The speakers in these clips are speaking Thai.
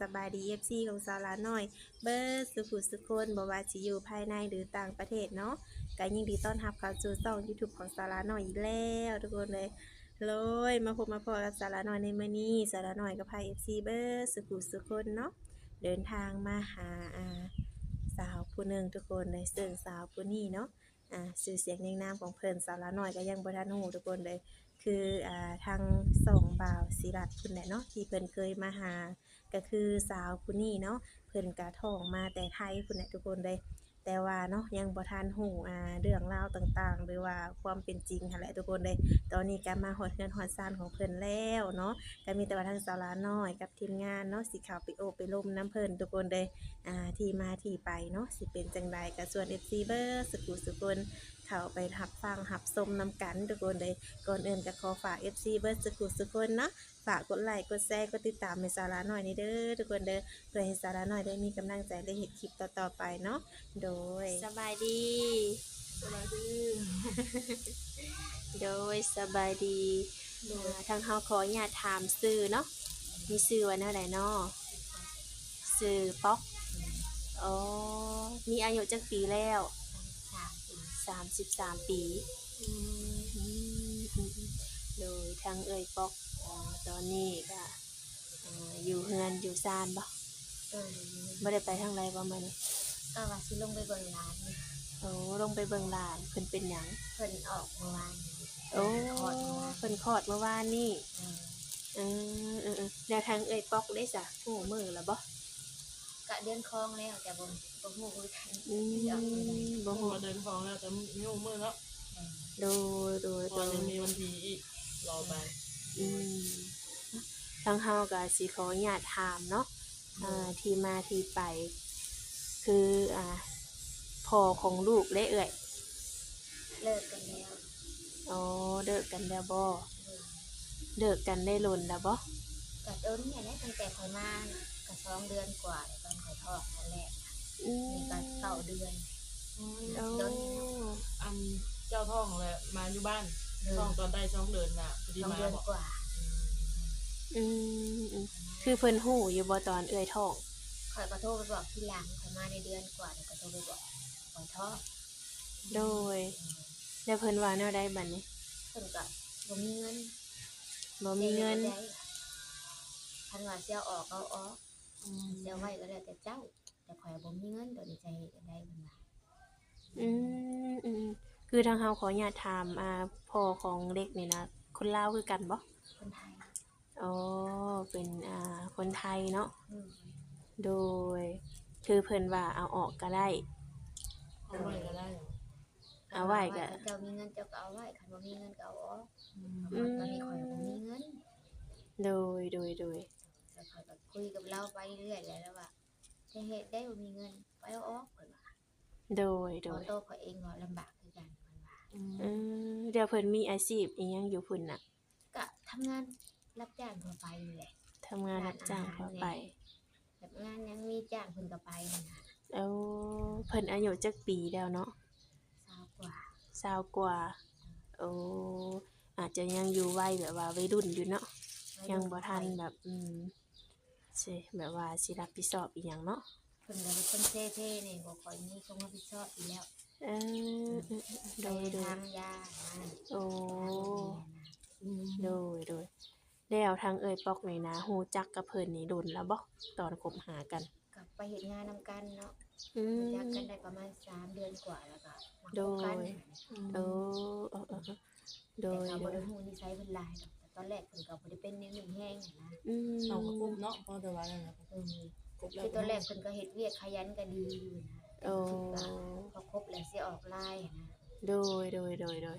สบายดี FC ของสาวลาหน้อย เบิร์สุขุสุคนบ่ว่าสิอยู่ภายในหรือต่างประเทศเนาะก็ยินดีต้อนรับเข้าสู่ช่อง YouTube ของสาวลาหน้อยอีกแล้วทุกคนเลยเลยมาพบมาพอกับสาวลาหน้อยในมื้อนี้สาวลาหน้อยก็พา FC เบิร์สุขุสุคนเนาะเดินทางมาหาสาวผู้หนึ่งทุกคนเลยซึ่งสาวผู้นี้เนาะอ่าชื่อเสียงในนามของเพิ่นสาวลาหน้อยก็ยังบ่ทันฮู้ทุกคนเลย คืออ่าทางสองบ่าวศิรัตคุณแหละเนาะที่เพิ่นเคยมาหา ก็คือสาวผู้นี้เนาะเพิ่นกะท้องมาแต่ไทยคุณแหละทุกคนเลยแต่ว่าเนาะยังบ่ทันฮู้อ่าเรื่องราวต่างๆ หรือว่าความเป็นจริงหั่นแหละทุกคนเลยตอนนี้ก็มาฮอดเฮือนฮอดซานของเพิ่นแล้วเนาะก็มีแต่ว่าทางสาวลาน้อยกับทีมงานเนาะสิเข้าไปโอบไปลมน้ำเพิ่นทุกคนเลยอ่าที่มาที่ไปเนาะสิเป็นจังใดก็ส่วน FC เบอร์สกุสุคน เข้าไปรับฟังรับชมนํกันทุกคนเลยก่อนอื่นก็ขอฝาก FC เบิร์ดสกุลสุกคนเนาะฝากกดไลค์กดแชร์กดติดตามให้สาระหน่อยนี่เด้อทุกคนเด้อเพื่อให้สาระหน่อยได้มีกำลังใจได้เห็นคลิปต่อๆไปเนาะโดย สบายดีสบายดีโดยสบายดีอ่าทางเฮาขออนุญาตถามชื่อเนาะมีชื่อว่าแนวใดเนาะชื่อป๊อกอ๋อมีอายุจักปีแล้ว สามปี33ปีอืมอืมอืมโดยทางเอ่ยปอกอ่าตอนนี้ก็อ่าอยู่เฮือนอยู่ซานบ่เออบ่ได้ไปทางใดบ่มื้อนี้ก็ว่าสิลงไปเบิ่งร้านนี่โอ้ลงไปเบิ่งหลานเพิ่นเป็นหยังเพิ่นออกเมื่อวานนี้โอ้คลอดเมื่อวานเพิ่นคลอดเมื่อวานนี้เออเออเออๆแล้วทางเอ่ยปอกได้จ้ะฮู้มื้อแล้วบ่ กะเดือนคลองแล้วแต่บ่บ่ฮู้คือกันอืเดี๋ยวมื้อใดมบ่หัฮู้วเดินคลองแล้วแต่มีหัวมือแล้วเออโดยโดยพอโดจะยมีวันทีอีกรอไปอืมทางเฮาก็สิขออนุญาตถามเนาะอ่าที่มาที่ไป คืออ่าพ่อของลูกได้เอ่ยเลิกกันแล้วอ๋อเลิกกันแล้วบ่เออเลิกกันได้ลนแล้วบ่กะโดนเนี่ยแหละตั้งแต่ข่อยมา ก็สองเดือนกว่าแล้วตอนข่อยท้องนั่นแหละอืมนี่ก็เก้าเดือน โอ้โดนอันเจ้าท่องเลยมาอยู่บ้านเออท่องตอนได้ช่องเดินน่ะพอดีสองมาเดือนบอกกว่าอืมอืมคือเพิ่นฮู้อยู่บ่ตอนเอ่ยท้องข่อยก็โทรไปบอกทีหลังข่อยมาในเดือนกว่าแล้วก็โทรไปบอกข่อยท้องโดย แล้วเพิ่นว่าแนวใดบัดนี้เพิ่นก็บ่มีเงินบ่มีเงิน ทันว่าเสียออกเอาออก เสียไว้ก็แล้วแต่เจ้า แต่ข่อยบ่มีเงินตัวนี้ใจเฮ็ดจั่งใดเพิ่นว่าอืมอืมคือทางเฮาขออนุญาตถามอ่าพ่อของเด็กนี่นะคนลาวคือกันบ่คนไทยอ๋อเป็นอ่าคนไทยเนาะอืมโดยคือเพิ่นว่าเอาออกก็ได้ เอาไว้ก็ได้เหรอเอาไว้ก็เจ้ามีเงินเจ้าก็เอาไว้คันบ่มีเงินก็เอาออกอืม ตอนนี้ข่อยบ่มีเงินโดยโดยโดย แต่ข่อยก็คุยกับเราไปเรื่อยแล้วแล้วว่าจะเฮ็ดได้บ่มีเงินไปเอาออกเพิ่นว่าโดยโดตัวยโตข่อยเองก็ลำบากคือกันเพิ่นว่าอืมเดี๋ยวเพิ่นมีอาชีพอีหยังอยู่พุ่นน่ะก็ทำงานรับจ้างทั่วไปนี่แหละ ทำงานรับจ้างทั่วไป แบบงานยังมีจ้างเพิ่นก็ไปนั่นน่ะเอาเพิ่นอายุจักปีแล้วเนาะสาวกว่าสาวกว่าโอ้อาจจะยังอยู่วัยแบบว่าวัยรุ่นอยู่เนาะ ยังบ่ทันแบบ อืม สิแบบว่าสิรับผิดชอบอีหยังเนาะเพิ่นก็เป็นคนเท่ๆนี่บ่ค่อยมีความรับผิดชอบอยู่แล้วเอออืมๆโดยโดยทางยานะโอ้อืมโดยโดยแล้วทางเอ่ยปอกนี่นะฮู้จักกับเพิ่นนี่โดนแล้วบ่ตอนคบหากันกับไปเห็นงานนำกันเนาะอืมรู้จักกันได้ประมาณสามเดือนกว่าแล้วก็มาโดคบกันยโอ้เออเออเออโดแต่ยเขาโดบ่ยได้ฮู้นิสัยเพิ่นหลายดอกแต่ตอนแรกเพิ่นก็บ่ได้เป็นแนวนี้แห้งนะอืมเอากระปุบเนาะพอแต่ว่านั่นแหละเออกบแล้วคือตอนแรกเพิ่นก็เฮ็ดเวียกขยันก็ดีอยู่นะโอ้พอคบแล้วสิออกลายนะโดยโดยโดยโดย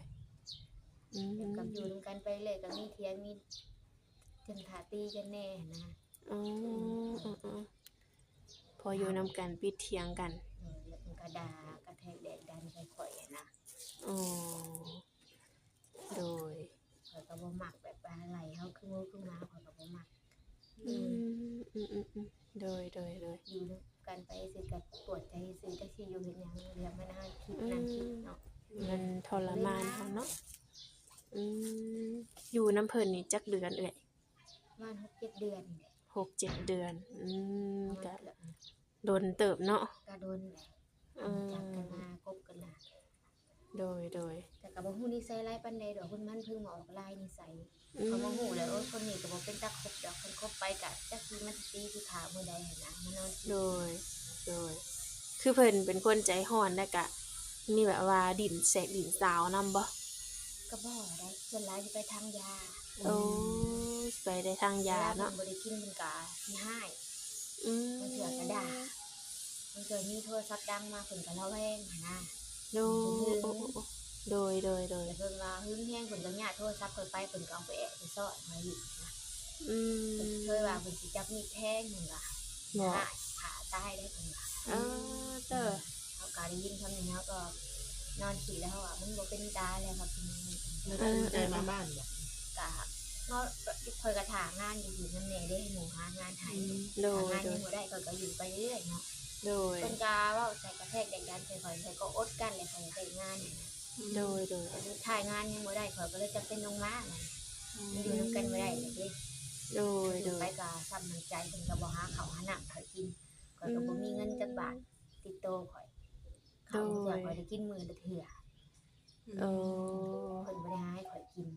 อืมกับอยู่นำกันไปเลยก็มีเถียงมีถึงถาตีกันแน่นะอ๋ออ๋ออ๋อพออยู่นำกันปิดเถียงกันเออแล้วมันก็ด่ากระแทกแดดดันใส่ข่อยอะนะอ๋อโดยข่อยก็บ่มัก แบบอะไรเฮาคือมือคือหมาข่อยก็บ่มักอืมอืมอืมอืมโดยโดยโดยอยู่กันไปสิกับปวดใจสิจักสิอยู่เฮ็ดหยังเรียกมานั่งคิดนั่งคิดเนาะมันทรมานเขาเนาะอืมอยู่น้ำเพิ่นนี่จักเดือนเอ่ยประมาณ6-7เดือนนี่แหละหหกเจ็ดเดือน อืมประก็มาณเกือบโดนเติบเนาะก็โดนแหละอืมจับกันมากบกันละโดยโดยแต่ ก็บ่ฮู้นิสัยหลายปานใดดอกเพิ่นมันเพิ่งมาออกลายนิสัยอืมเขามาฮู้แล้วโอ้ยคนนี้ก็บ่เป็นตาคบดอกเพิ่นคบไปก็จักสิมันสิตีสิขามื้อใดหั่นนะมันนอนโดย โดย คือเพิ่นเป็นคนใจร้อนแล้วก็มีแบบว่าดินแสกดินสาวนำบ่ก็บ่ได้ส่วนหลายสิไปทางยาโอ้ไปได้ทางยาเนาะวลพิ่บ่ได้กินมันก็สิหายอืมมันเถื่อกระดาษมันเกิดมีโทรศัพท์ดังมาเพิ่นก็ระแวงหั่นนะโดย โดยโดยโดยแต่เพิ่นว่าหึงแฮงเพิ่นก็ญาติโทรศัพท์เพิ่นไปเพิ่นก็เอาไปแอบไปซ่อนไว้อยู่นะอืเพิ่นมเคยว่าเพิ่นสิจับมีดแทงเพิ่นว่าบ่หาขาตายได้เพิ่นว่าอ่าเตอเขาก็ได้ยินคำนี้แล้ก็นอนคิดแล้วว่ามันบ่เป็นตาแล้วครับคุณนี่แล้วตัดสินใจมาบ้านบ่กะเนาะคอยกระถางงานอยู่ๆนั่นแหละได้หนูหางานให้โดหางานยัยงบ่ได้ก็ก็อยู่ไปเรื่อยเนาะโดยเพิ่นกาเว้าใส่กระแทกแดกดันใส่ข่อยใส่ก็อดกันเลยข่อยได้งานนี่นะ โดยโดยแต่ถ่ายงานยังบ่ได้ข่อยก็เลยจะเป็นลงมาน่ะมันอยู่นํกันบ่ได้เลยเด้โดยอโดยู่ยไปก็ซ้ำน้ำใจเพิ่นก็บ่หาข้าวหาน้ำข่อยกินข่อยก็บ่มีเงินจักบาทติดโตวข่อยข้าวเทื่อข่อยได้กินมื้อละเทื่อโอ้เพิ่นบ่ได้หาให้ข่อยกิน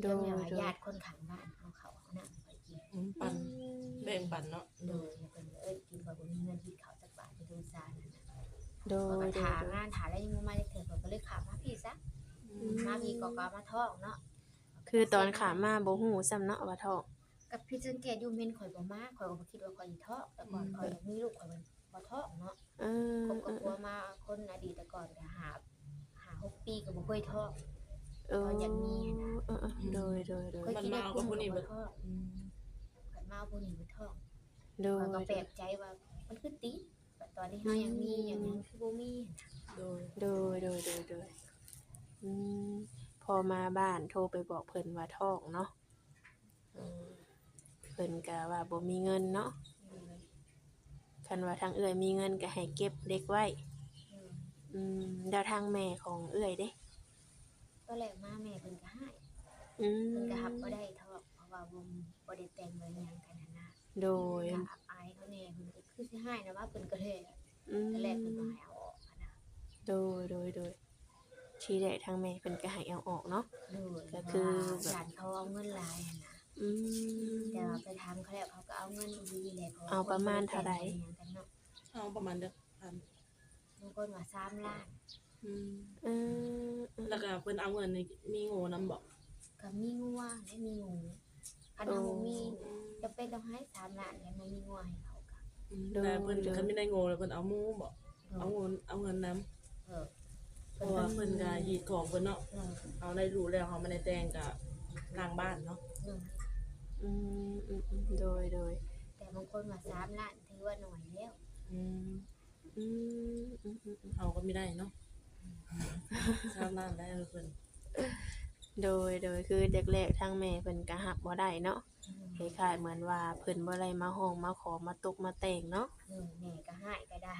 โดเดี๋ยวยแม่ว่าโดยญาติคนข้างบ้านเอาข้าวเอาน้ำให้ข่อยกิน อืมปันแบ่งปันเนาะโดยแล้วเพิ่นก็เอ้ยกินข่อยบ่มีเงินกินข้าวจักบาทไปดูซานนั่นน่ะ โดข่อยยก็โดถายงานถาแล้วยังบ่มาได้เทื่อข่อยก็เลยขับมาพี่ซะมาพี่ก็ก็มาท้องเนาะคือตอนขามาบ่ฮู้ซ้ำเนาะว่าท้องกับพี่สังเกตอยู่เม่นข่อยบ่มาข่อยก็บ่คิดว่าข่อยสิท้องแต่ก่อนข่อยอยากมีลูกข่อยบ่ท้องเนาะเออคบกับผัวมาคนอดีตแต่ก่อนก็หาหาหกปีก็บ่เคยท้อง เอออยากมีนะ เออเออโดยโดยโดยเคยคิดว่าคุณบ่ท้องอืมข่อยมาเอาผู้นี้บ่ท้อง โดข่อยยก็แปลกใจว่ามันคือติดแต่ตอนนี้เฮายังมีอย่างนั้นคือบ่มีโดยโดยโดยโดยโดยอืมพอมาบ้านโทรไปบอกเพิ่นว่าท้องเนาะเออเพิ่นก็ว่าบ่มีเงินเนาะคันว่าทางเอื้อยมีเงินก็ให้เก็บเด็กไว้ อืมแล้วทางแม่ของเอื้อยเด้ตอนแรกมาแม่เพิ่นก็ให้อืมเพิ่นก็รับบ่ได้ท้องเพราะว่าบ่บ่ได้แต่งบ่หยังกันนั่นนะโดยก็อับอายเขาแน่เพิ่นก็ คือสิให้นะว่าเพิ่นก็เลยอืมตอนแรกเพิ่นก็ให้เอาออกอะนะโดยโดยโดยทีแรกทางแม่เพิ่นก็ให้เอาออกเนาะ โดยก็คือว่าหลานเขาเอาเงินหลายอะนะอืม แต่ว่าไปถามเขาแล้วเขาก็เอาเงินดีแหละเพราะว่าเอาประมาณเท่าใด คนบ่ได้แต่งงานกันเนาะเอาประมาณเด้อพันบางคนว่า3ล้าน อืมเออแล้วก็เพิ่นเอาเงินนี่มีโง่นำบ่ก็มีงัวและมีหมูอันนั้นบ่มีจะเป็นต้องให้3ล้านแล้วบ่มีงัวให้เขา ก็อืมแต่เพิ่นก็ไม่ได้โง่แล้วเพิ่นเอาหมูบ่เอาเงินเอาเงินนำเออเพราะว่าเพิ่นก็ยีดของเพิ่นเนาะเออเอาได้รู้แล้วเขาไม่ได้แต่งกับล้างบ้านเนาะเอออืมอืมอืมโดยโดยแต่บางคนว่า3ล้านถือว่าน้อยแล้วอืมอืมอืมอืมอืมเอาก็ไม่ได้เนาะสร้างบ้านได้เพิ่นโดยโดยคือแรกๆทางแม่เพิ่นก็หับบ่ได้เนาะ คล้ายๆเหมือนว่าเพิ่นบ่ได้มาห้องมาขอมาตกมาแต่งเนาะเออแม่ก็ให้ก็ได้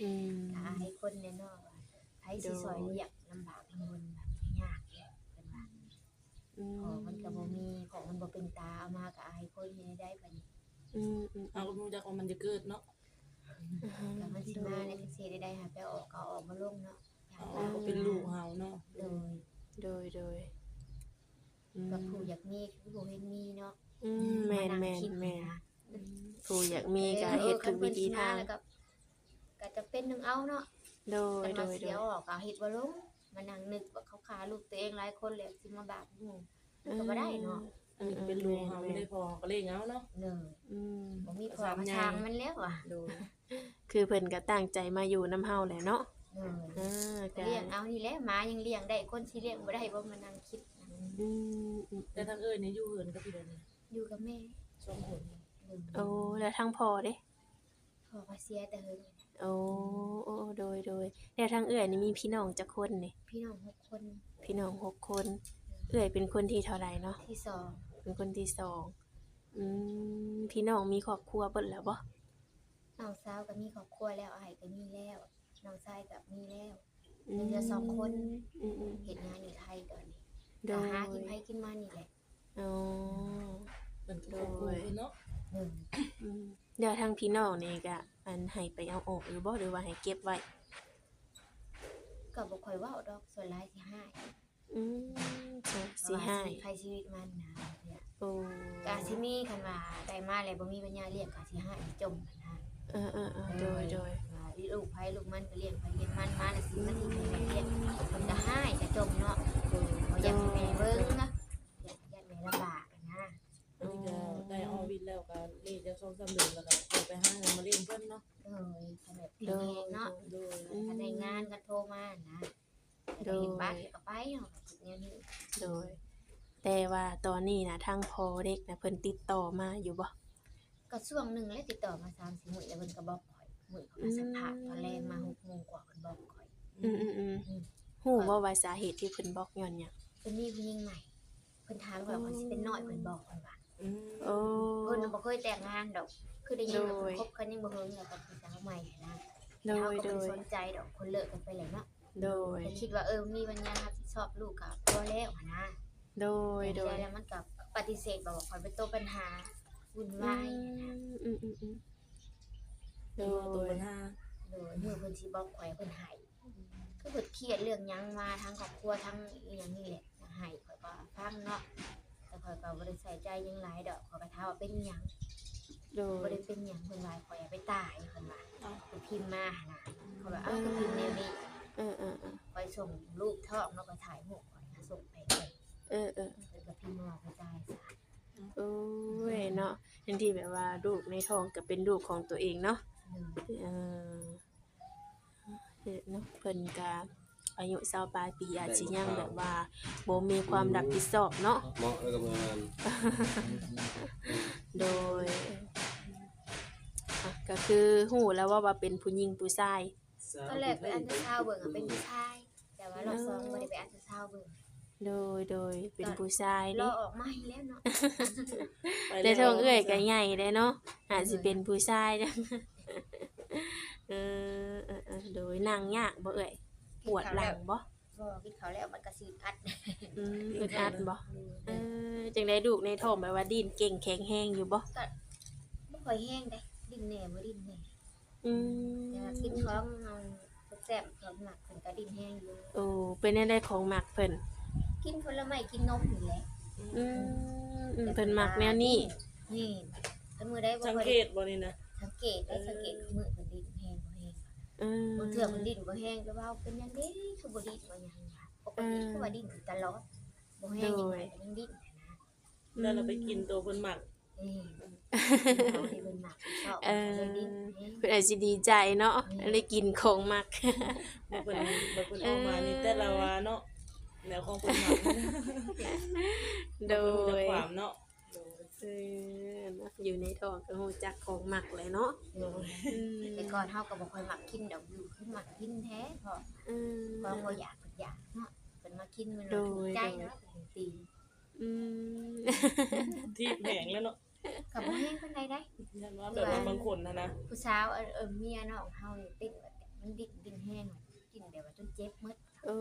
อืมถ้าให้คนแน่นอนว่าไผสิซอยเรียกลำบากลำบนแบบยากแหละเป็นว่าอืมของมันก็บ่มีของมันบ่เป็นตาเอามาก็อายคนเฮ็ดได้บัดนี้อืมอืมเอาก็รู้จักว่ามันจะเกิดเนาะก็มันสิมาในจังซี่ได้ได้หาไปออกก็เอาออกมาลงเนาะอย่างเอาก็เป็นลูกเฮาเนาะเลยโดยโดยอืมก็ผู้อยากมีคือบ่เห็นมีเนาะ อืมแม่นแม่นแม่นผู้อยากมีก็เฮ็ดทุกวิธีทางแล้วก็ก็จะเป็นนึงเอาเนาะโดยแต่โดว่ายโดเสียยออกก็เฮ็ดบ่ลงมานั่งนึกว่าเขาฆ่าลูกตัวเองหลายคนแล้วสิมาบาปหมู่มันก็บ่ได้เนาะอืมอืมเป็นลูกเฮาแม่ไม่นได้พอก็เลยเอาเนาะเด้ออืมบ่มีพอมาทางมันแล้วอะโดยคือเพิ่นก็ตั้งใจมาอยู่น้ำเฮาแหละเนาะเด้ออ่าก็เลี้ยงเอานี่แหละหมายังเลี้ยงได้คนที่เลี้ยงบ่ได้บ่มานั่งคิดนั่งอืมอืมแต่ทางเอ้ยนี่อยู่เหินกับพี่เดน อยู่กับแม่สองคนเด้อโอ้แล้วทั้งพ่อเด้พ่อก็เสียแต่เฮิงโอ้โอ้โดยโดยแล้วทางเอื้อยนี่มีพี่น้องจักคนนี่พี่น้องหกคน พี่น้องหกคน เอื้อยเป็นคนที่เท่าไหร่เนาะที่สองเป็นคนที่สองอืมพี่น้องมีครอบครัวเบิดแล้วบ่น้องสาวก็มีครอบครัวแล้วอ้ายก็มีแล้วน้องชายก็มีแล้วอืมเหลือสองคนอืมอืมเฮ็ดงานอยู่ไทยตอนนี้โดก็ยหากินไปกินมานี่แหละอ๋อ เป็นครอบครัวเพิ่นเนาะหนึ่งอืมเดี๋ยวทางพี่น้องนี่ก็อันให้ไปเอาออกหรือบ่หรือว่าให้เก็บไว้ก็บ่ค่อยเว้าดอกส่วนหลายสิให้อืมใช่สิให้เพราะว่าชีวิตใครชีวิตมันนะเนี่ยโอ้กาสิมีคันว่าได้มาแล้วบ่มีปัญญาเลี้ยงก็สิให้จมกันนะเออเออเออโดยโดยว่าลูกไผลูกมันก็เลี้ยงไปเลี้ยงมันมาแล้วสิมาทิ้งให้แม่เลี้ยงเพิ่นก็ให้จะจมเนาะบ่อยากให้แม่เบิ่งนะอยากอยากแม่ลำบากอะนะ อันนี้ก็ได้ออวิทแล้วก็นี่จะส่งสามเดือนแล้วก็เอาไปหาเงินมาเลี้ยงเพิ่นเนาะเอ้ยคันแบบแห้งๆเนาะโดยคันได้งานก็โทรมานะแต่เห็นบ้านก็ไปเนาะแบบนี้นี่โดย แต่ว่าตอนนี้นะทางพอเด็กนะเพิ่นติดต่อมาอยู่บ่ก็ช่วงหนึงแล้วติดต่อมา3-4มื้อแล้วเพิ่นก็บอกข่อยมื้อเขามาสัมภาษณ์ตอนแรกมา6โมงกว่าเพิ่นบอกข่อยอืมอืมอืมอืมฮู้ว่าว่าสาเหตุที่เพิ่นบอกย้อนหยังเพิ่นมีผู้หญิงใหม่เพิ่นถามว่าเพิ่นสิเป็นน้อยเพิ่นบอกเพิ่นว่า อืมโอ้เพิ่นน่ะบ่เคยแต่งงานดอก คือได้ยินว่าโดยเพิ่นคบกันยังบ่เฮิงแล้วก็เป็นสาวใหม่นะโดเฮายก็โดบ่ได้ยสนใจดอกคนเลิกกันไปแล้วเนาะโดย แต่คิดว่าเออมีปัญญารับผิดชอบลูกก็พอแล้วหั้นนะโดยโดแต่ยแล้วมันก็ปฏิเสธบอกว่าข่อยเป็นตัวปัญหาวุ่นวายอืมอืมอืมโดตัวตัวย ปัญหาโดยเมื่อเพิ่นสิบอกข่อยเพิ่นให้คือเพิ่นเครียดเรื่องหยังมาทั้งครอบครัวทั้งอีหยังนี่แหละให้ข่อยก็ฟังเนาะ แต่ข่อยก็บ่ได้ใส่ใจหยังหลายดอกข่อยก็ถามว่าเป็นหยังโดบ่ย ได้เป็นหยังเพิ่นว่าข่อยเอาไปตายเพิ่นว่าเพิ่นพิมพ์มาหั่นน่ะเขาว่าเอ้าก็พิมพ์แนวนี้เออเออเออข่อยส่งรูปท้องแล้วก็ถ่ายรูปข่อยนะส่งไปให้เออเออเพิ่นก็พิมพ์มาว่าไปตายซะโอ้ยเนาะทันทีแบบว่าลูกในท้องก็เป็นลูกของตัวเองเนาะหนึ่งเออเฮ็ดเนาะเพิ่นก็ อายุ20ปลายปีอาจสิยังแบบว่าบ่มีความรับผิดชอบเนาะเหมาะแล้วกับงานโดยอะก็คือฮู้แล้วว่าว่าเป็นผู้หญิงผู้ชายก็แรกไปอันเตอร์ซาวด์เบิ่งอะเป็นผู้ชาย แต่ว่ารอบสองบ่ได้ไปอันเตอร์ซาวด์เบิ่งโดยโดยเป็นผู้ชายรเด้อออกมาให้แล้วเนาะไปแต่ท้องเอ้ยก็ใหญ่เด้เนาะอาจสิเป็นผู้ชายจังเออเออเออโดยนั่งยากบ่เอ้ย ปวดหลังบ่บ่กินข้าวแล้วมันก็สิอัดอืมอึดอัดบ่เออจังได้ลูกในท้องแบบว่าดิ้นเก่งแข็งแรงอยู่บ่บ่ค่อยแห้งเด้ดิ้นแหน่บ่ดิ้นแหน่อืมแต่ว่ากินของเอาแซ่บๆของหมักเพิ่นก็ดิ้นแห้งอยู่โอ้เป็นได้ของมักเพิ่นกินผลไม้กินนมนี่แหละอืมอืมเพิ่นมักแนวนี้นี่ถ้ามือได้บ่สังค่อยเกได้ตบ่นี่นะสังเกตได้สังเกตมือเพิ่นดิ้นแห้งบ่แห้ง อืมบางเทื่อมันดิ้นบ่แห้งก็ว่าเป็นหยังเด้คือบ่ดิ้นบ่หยังวะปกติคือว่าดิ้นตลอดบ่แห้งยังไงก็ยังดิ้นนะแล้วเราไปกินตัวเพิ่นหมักเออเอาให้เพิ่นมักชอบเอมันอเลยดิ้นแห้ง เพิ่นอาจสิดีใจเนาะได้กินของมัก บ่เพิ่นบ่เพิ่นเอามานี่แต่ละว่าเนาะแนวของเพิ่นหมักโดเพิ่นจักยความเนาะ เออเนาะอยู่ในท้องก็รู้จักของมักเลยเนาะเอออืมแต่ก่อนเฮาก็บ่ค่อยมักกินดอกอยู่คือมักกินแท้เพราะอืมเพราะบ่อยากเพิ่นอยากเนาะเพิ่นมากินมันเราถูกใจเนาะเพิ่นตีอืมที่แผงแล้วเนาะก็บ่แห้งปานใดได้ ยันว่าแบบว่าบางคนนะนะผู้สาวเออเออเมียน้องเฮานี่ติดแบบมันดิ้นดิ้นแห้งกินแบบว่าจนเจ็บหมดโอ้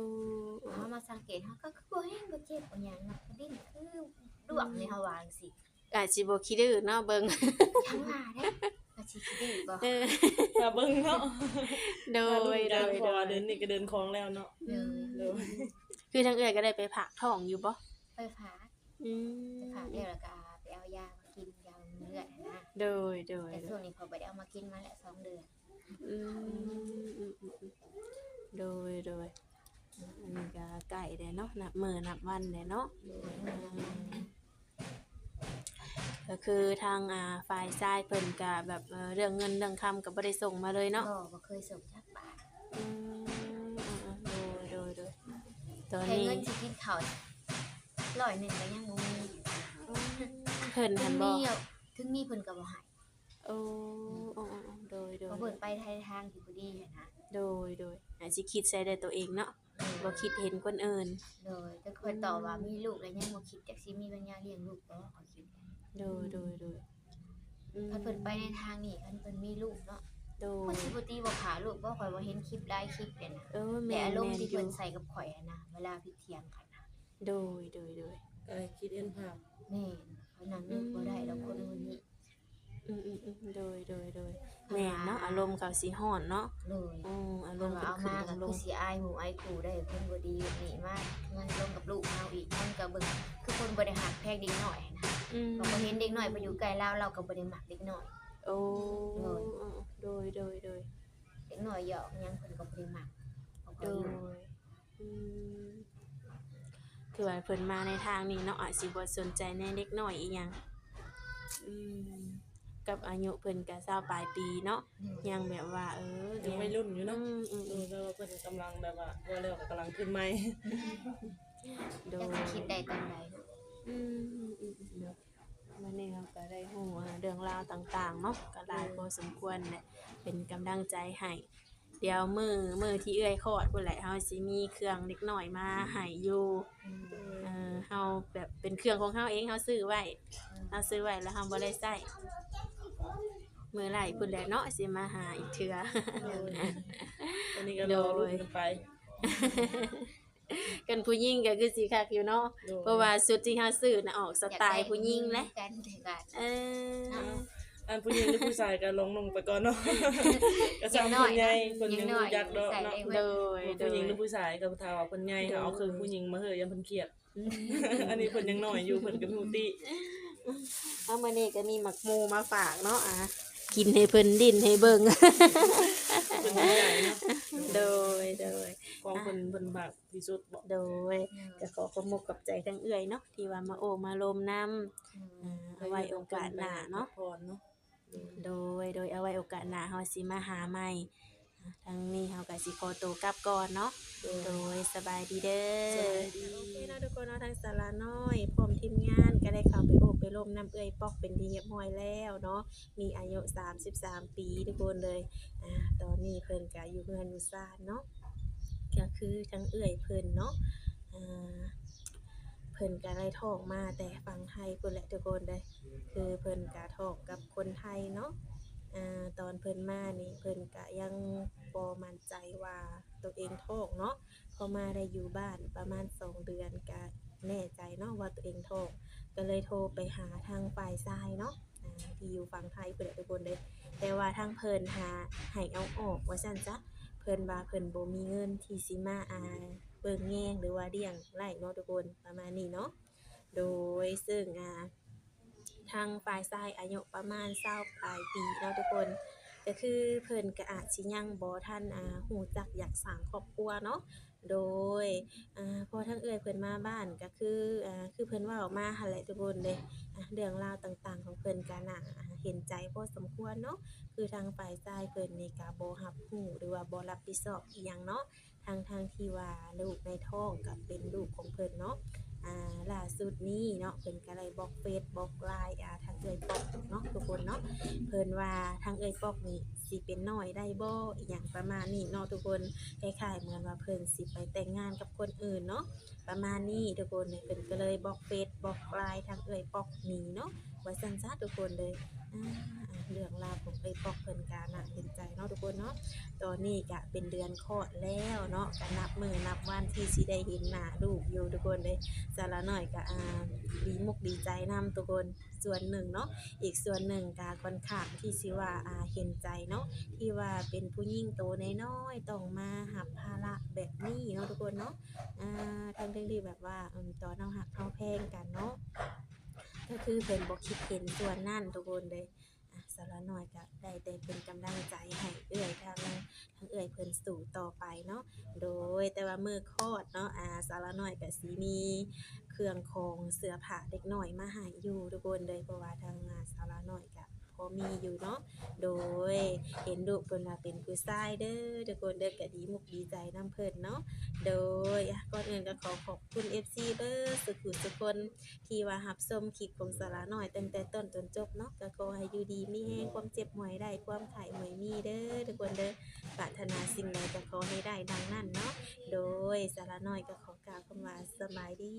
เฮามาสังเกตเฮาก็คือบ่แห้งบ่เจ็บบ่หยังเนาะดิ้นคือดวงในเฮาว่าจังซี่ อาจสิบ่คิดดื้อเนาะเบิ่งทั้งว่าเด้ก็สิคิดดีบ่เออถ้าเบิ่งเนาะโดถ้าดูยโดการยพโดอยเดินนี่ก็เดินคลองแล้วเนาะเออโดยคือทางเอื้อยก็ได้ไปผักท้องอยู่บ่ไปฝากอืมไปฝากแล้วแล้วก็ไปเอายามากินยาเลือดนะโดยโดยแต่โดช่วยงนี้พอบ่ได้เอามากินมาแล้วสองเดือนอืมอืมอืมอืมโดยโดยอันนี้ก็ใกล้แล้วเนาะนับมื้อนับวันแล้วเนาะ ก็คือทางอ่าฝ่ายชายเพิ่นก็แบบเอ่อเรื่องเงินเรื่องคำก็บ่ได้ส่งมาเลยเนาะก็บ่เคยส่งจักบาทอืมโดยโดยโดยตอนใช้นี้เงินสิกินข้าวร้อยหนึงก็ยังบ่มีเพิ่นถึหังนบ่มีอะถึงมีเพิ่นก็บ่ให้โอ้โอ้โอ้โอ้โดยโดเพยราะเพิ่นไปทางทางที่บ่ดีอะนะโดยโดยอาจสิคิดใส่ได้ตัวเองเนาะ บ่คิดเห็นคนอื่น โดยแต่คอยตอบว่ามีลูกแล้วยังบ่คิดจักสิมีปัญญาเลี้ยงลูกบ่ขอยคิดโดยโดยโดยอืมคันเพิ่นไปในทางนี้คันเพิ่นมีลูกเนาะโดคนยสิบ่ตีบ่ขาลูกบ่ข่อยบ่เห็นคลิปหลายคลิปเลยนะเออแต่แม่นอารมณ์แม่นที่อเพิ่ยู่นใส่กับข่อยอะนะเวลาพิดเถียงกันนะโดยโดยโดย ก็คิดเห็นภาพแม่นเขานั่งนึกบ่ได้ดอกคนคนนี้ อืมอืมอืมโดยโดยโดยแม่นเนาะอารมณ์เขาสิฮ้อนเนาะเลยอืมอารเรามณ์เอาขึ้นมาขึ้ก็นลคืงอสิอายหมู่อายครูได้เพิ่นบ่ดีแบบนี้มากมันลงกับลูกเฮาอีกมันก็เบิ่งคือคนบ่ได้หักแพงเด็กน้อยนะอืมเราก็เห็นเด็กน้อยไปอยู่ไกลเราเราก็บ่ได้มักเด็กน้อย โอ้โดยโดยโดยโดยเด็กน้อยหยอกหยังเพิ่นก็บ่ได้มักเขาโดก็ยอยู่อืมคือว่าเพิ่นมาในทางนี้เนาะอาจสิบ่สนใจในเด็กน้อยอีหยังอืม กับอายุเพิ่นก็20ปลายปีเนาะยังแบบว่า เออยังวัยรุ่นอยู่อืเนาะมอืมเออือมแล้วเพิ่นกำลังแบบว่าว่าแล้วก็กำลังขึ้นใหม่โดจะยสิคิดได้ตอนใดเนาะอืมอืมอืมเนาะวันนี้เราก็ได้ฮู้อ่าเรื่องราวต่างๆเนาะก็หลายพอสมควรแหละเป็นกำลังใจให้เดี๋ยวมือมือที่เอื้อยคลอดพุ่นแหละเฮาสิมีเครื่องเล็กน้อยมาให้อยู่เออเฮาแบบเป็นเครื่องของเฮาเองเฮาซื้อไว้เฮาซื้อไว้แล้วเฮาบ่ได้ใช้ มื้อไหร่พุ่นแหละเนาะสิมาหาอีกเทื่อ อันนี้ก็รอลูกกันไป กันผู้หญิงก็คือสิคักอยู่เนาะโดยเพราะว่าสุดที่เฮาซื้อน่ะออกสไตล์ผู้หญิงแหละกันถึงกันเอออันผู้หญิงหรือผู้ชายก็ลงลงไปก่อนเนาะก็สร้างคนใหญ่คนยังบ่อยากดอกเนาะโดยโดผู้ยหญิงหรือผู้ชายก็ถ้าว่าเพิ่นใหญ่ก็เอาคือผู้หญิงมาเฮยยันเพิ่นเครียดอันนี้เพิ่นยังน้อยอยู่เพิ่นก็มีหูติเอามื้อนี้ก็มีหมักหมูมาฝากเนาะอะ กินให้เพิ่นดิ้นให้เบิ่งเพิ่นใหญ่เนาะโดยโดยของเพิ่นเพิ่นบักที่สุดบ่โดยก็ขอขอบมุกกับใจทั้งเอื้อยเนาะที่ว่ามาโอมาลมนำอ่าเอาไว้โอกาสหน้าเนาะ พรเนาะ โดย โดยเอาไว้โอกาสหน้าเฮาสิมาหาใหม่อ่า ทางนี้เฮาก็สิขอตัวกลับก่อนเนาะ โดยสบายดีเด้อโอเคเนาะทุกคนเนาะทางสาราน้อยพร้อมทีมงานก็ได้เข้าไปโอบไปลมน้ำเอื้อยปอกเป็นที่เรียบร้อยแล้วเนาะ มีอายุ 33 ปีทุกคนเลยอ่าตอนนี้เพิ่นก็อยู่เฮือนอยู่ซ่านเนาะ ก็คือทั้งเอื้อยเพิ่นเนาะอ่าเพิ่นก็ได้ทอกมาแต่ฟังไทยพุ่นแหละทุกคนเลยคือเพิ่นก็ทอกกับคนไทยเนาะอ่าตอนเพิ่นมานี่เพิ่นก็ยัง บ่มั่นใจว่าตัวเองท้อกเนาะพอมาได้อยู่บ้านประมาณสองเดือนก็แน่ใจเนาะว่าตัวเองท้อกก็เลยโทรไปหาทางฝ่ายชายเนาะที่อยู่ฝั่งไทยเพิ่นทุกคนเลยแต่ว่าทางเพิ่นหาให้เอาออกว่าซั่นจ้ะเพิ่นว่าเพิ่นบ่มีเงินที่สิมาอาเบิ่งแยงหรือว่าเลี้ยงไร่เนาะทุกคนประมาณนี้เนาะโดยซึ่งอ่าทางฝ่ายชายอายุประมาณ20ปลายปีเนาะทุกคน ก็คือเพิ่นก็อาจสิยังบ่ทันอ่าฮู้จักอยากสร้างครอบครัวเนาะโดยอ่าพอทางเอ่ยเพิ่นมาบ้านก็คืออ่าคือเพิ่นว้าออกมาหั่นแหละทุกคนเด้อ่าเรื่องราวต่างๆ ของเพิ่นก็น่าเห็นใจพอสมควรเนาะคือทางฝ่ายชายเพิ่นนี่ก็บ่รับรู้หรือว่าบ่รับผิดชอบอีหยังเนาะทางทางที่ว่าลูกในท้องก็เป็นลูกของเพิ่นเนาะ อ่าล่าสุดนี้เนาะเพิ่นก็เลยบล็อกเฟซบล็อกไลน์อ่าทางเอ่ยปอกเนาะทุกคนเนาะเพิ่นว่าทางเอ่ยปอกนี่สิเป็นน้อยได้บ่อีหยังประมาณนี้เนาะทุกคนคล้ายๆเหมือนว่าเพิ่นสิไปแต่งงานกับคนอื่นเนาะประมาณนี้ทุกคนเนี่ยเพิ่นก็เลยบล็อกเฟซบล็อกไลน์ทางเอ่ยปอกหนีเนาะว่าซั่นซะทุกคนเลยเรื่องราวของไอ้ปอกเพิ่นกาน่ะเห็นใจเนาะทุกคนเนาะตอนนี้ก็เป็นเดือนคลอดแล้วเนาะก็นับมือนับวันที่สิได้เห็นหน้าลูกอยู่ทุกคนเลยสาระหน่อยก็ดีมุกดีใจนํทุกคนส่วนหนึ่งเนาะอีกส่วนหนึ่งก็ค่อนข้างที่สิว่าอ่าเห็นใจเนาะที่ว่าเป็นผู้หญิงโตน้อยๆต้องมาหับภาระแบบนี้เนาะทุกคนเนาะทั้งที่แบบว่าตอนเฮาหักเฮาแพงกันเนาะ ก็คือเพิ่นบ่คิดเห็นส่วนนั่นทุกคนเลยอะสาระน้อยก็ได้แต่เป็นกำลังใจให้เอื้อยทางทางเอื้อยเพิ่นสู่ต่อไปเนาะโดยแต่ว่ามือคอดเนาะอ่าสาระน้อยก็สีมีเครื่องของเสื้อผ้าเด็กหน่อยมาให้อยู่ทุกคนเลยเพราะว่าทาง มีอยู่เนาะโดยเห็นลูกเพิ่นว่าเป็นผู้ชายเด้อทุกคนเด้อก็ดีมุกดีใจนํเพิ่นเนาะโดยอะก่อนอื่นก็ขอขอบคุณ FC เบอร์สุขุสุคนที่ว่ารับชมคลิปของสาระน้อยตั้งแต่ต้นจนจบเนาะก็ขอให้อยู่ดีมีแฮงความเจ็บหวยได้ความไข้หวยมีเด้อทุกคนเด้อปรารถนาสิ่งใดก็ขอให้ได้ดังนั้นเนาะโดยสาระน้อยก็ขอกล่าวคำว่าสบายดี